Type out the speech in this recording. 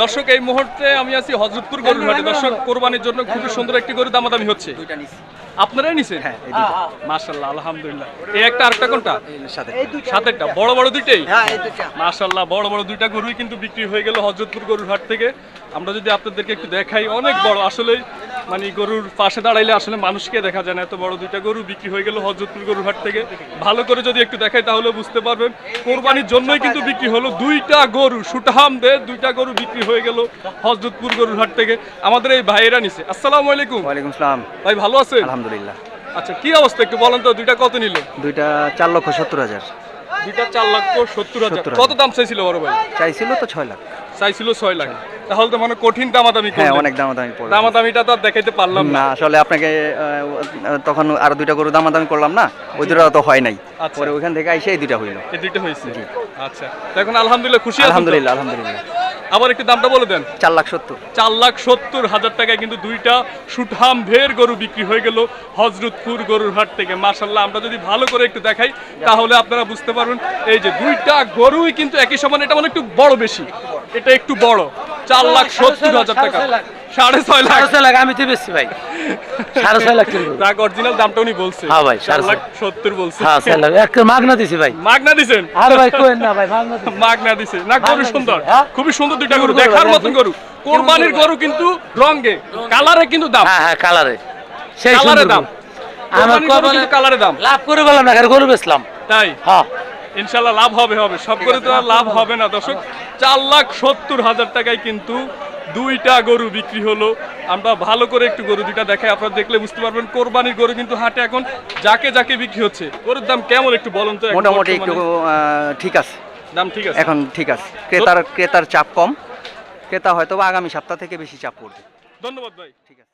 দর্শক এই মুহূর্তে আমি আছি হজরতপুর গরুর হাটে দর্শক কোরবানির জন্য খুবই সুন্দর একটি গরু দামাদামি হচ্ছে। আপনারাই নিছেন? মাসাল্লাহ দুইটা। মাশাল্লাহ আলহামদুলিল্লাহ। এই একটা আরেকটা কোনটা? সাতেরটা বড় বড় দুইটাই? হ্যাঁ মাশাল্লাহ বড় বড় দুইটা গরুই কিন্তু বিক্রি হয়ে গেল হজরতপুর গরুর হাট থেকে। আমরা যদি আপনাদেরকে একটু দেখাই অনেক বড়। আসলে মানে গরুর পাশে দাঁড়াইলে আসলে মানুষকে দেখা যায় না। এত বড় দুইটা গরু বিক্রি হয়ে গেল হজরতপুর গরুর হাট থেকে। ভালো করে যদি একটু দেখাই তাহলে বুঝতে পারবেন কোরবানির জন্যই কিন্তু বিক্রি হলো দুইটা গরু সুটাহাম দে দুইটা গরু বিক্রি হয়ে গেল হজরতপুর গরুর হাট থেকে। আমাদের এই ভাইয়েরা নিছে। আসসালামু আলাইকুম। ওয়ালাইকুম সালাম। ভাই ভালো আছেন? আলহামদুলিল্লাহ। আচ্ছা কি অবস্থা একটু বলেন তো দুইটা কত নিল? দুইটা চার লক্ষ সত্তর হাজার। দুইটা চার লক্ষ সত্তর হাজার। কত দাম চাইছিল বড় ভাই? চাইছিল তো ছয় লাখ। চাইছিল ছয় লাখ। তাহলে তো মানে কঠিন দামাদামি হ্যাঁ। অনেক দামাদামি পড়ে দামাদামিটা তো আর দেখাইতে পারলাম না। আসলে আপনাকে তখন আরও দুইটা গরু দামাদামি করলাম না ওই দুটো তো হয় নাই। আচ্ছা। পরে ওইখান থেকে আইসে এই দুইটা হইল। এই দুইটা হয়েছে। আচ্ছা। তো এখন আলহামদুলিল্লাহ খুশি আলহামদুলিল্লাহ আলহামদুলিল্লাহ। আবার একটু দামটা বলে দেন। চার লাখ সত্তর। চার লাখ সত্তর হাজার টাকায় কিন্তু দুইটা সুঠাম ভের গরু বিক্রি হয়ে গেল হজরতপুর গরুর হাট থেকে। মার্শাল্লাহ আমরা যদি ভালো করে একটু দেখাই তাহলে আপনারা বুঝতে পারবেন এই যে দুইটা গরুই কিন্তু একই সমান এটা মানে একটু বড় বেশি। এটা একটু বড় চার লাখ সত্তর হাজার টাকা। সাড়ে ছয় লাখ। ছয় লাখ আমি তো বেশি ভাই। সাড়ে ছয় লাখ কিনবো। অরিজিনাল দামটা উনি বলছে। হ্যাঁ ভাই, সাড়ে লাখ। সত্তর বলছে। হ্যাঁ ছয় লাখ। এক মাগনা দিছি ভাই। মাগনা দিছেন? আর ভাই কোয়েন না ভাই মাগনা দিছি। মাগনা দিছে। না গরু সুন্দর? খুবই সুন্দর দুইটা গরু। গরু, দেখার মতন গরু। কোরবানির গরু কিন্তু রঙে। কালারে কিন্তু দাম। হ্যাঁ হ্যাঁ কালারে। সেই কালারে দাম। আমার কোরবানির কালারে দাম। লাভ করে বললাম না গরু বেচলাম। তাই? হ্যাঁ। ইনশাল্লাহ লাভ হবে হবে। সব করে তো আর লাভ হবে না দর্শক। চার লাখ সত্তর হাজার টাকায় কিন্তু দুইটা গরু বিক্রি হলো। আমরা ভালো করে একটু গরু দুইটা দেখাই আপনারা দেখলে বুঝতে পারবেন। কোরবানির গরু কিন্তু হাটে এখন যাকে যাকে বিক্রি হচ্ছে। গরুর দাম কেমন একটু বলুন তো মোটামুটি একটু ঠিক আছে। দাম ঠিক আছে? এখন ঠিক আছে। ক্রেতার ক্রেতার চাপ কম। ক্রেতা হয়তো আগামী সপ্তাহ থেকে বেশি চাপ পড়বে ধন্যবাদ ভাই। ঠিক আছে।